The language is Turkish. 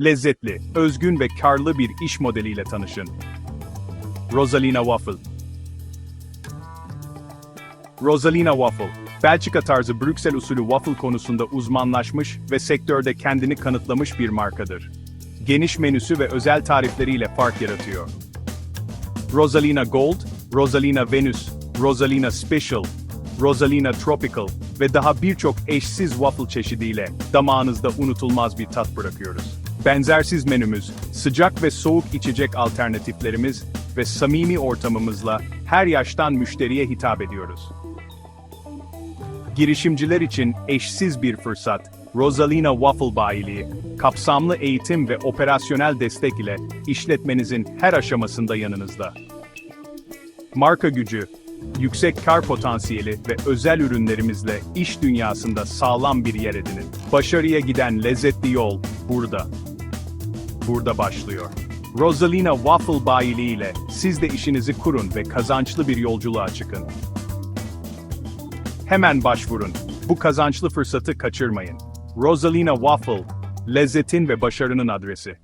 Lezzetli, özgün ve karlı bir iş modeliyle tanışın. Rosalina Waffle Rosalina Waffle, Belçika tarzı Brüksel usulü waffle konusunda uzmanlaşmış ve sektörde kendini kanıtlamış bir markadır. Geniş menüsü ve özel tarifleriyle fark yaratıyor. Rosalina Gold, Rosalina Venus, Rosalina Special, Rosalina Tropical ve daha birçok eşsiz waffle çeşidiyle damağınızda unutulmaz bir tat bırakıyoruz. Benzersiz menümüz, sıcak ve soğuk içecek alternatiflerimiz ve samimi ortamımızla her yaştan müşteriye hitap ediyoruz. Girişimciler için eşsiz bir fırsat, Rosalina Waffle bayiliği, kapsamlı eğitim ve operasyonel destek ile işletmenizin her aşamasında yanınızda. Marka gücü, yüksek kar potansiyeli ve özel ürünlerimizle iş dünyasında sağlam bir yer edinin. Başarıya giden lezzetli yol burada. Burada başlıyor. Rosalina Waffle bayiliği ile siz de işinizi kurun ve kazançlı bir yolculuğa çıkın. Hemen başvurun. Bu kazançlı fırsatı kaçırmayın. Rosalina Waffle, lezzetin ve başarının adresi.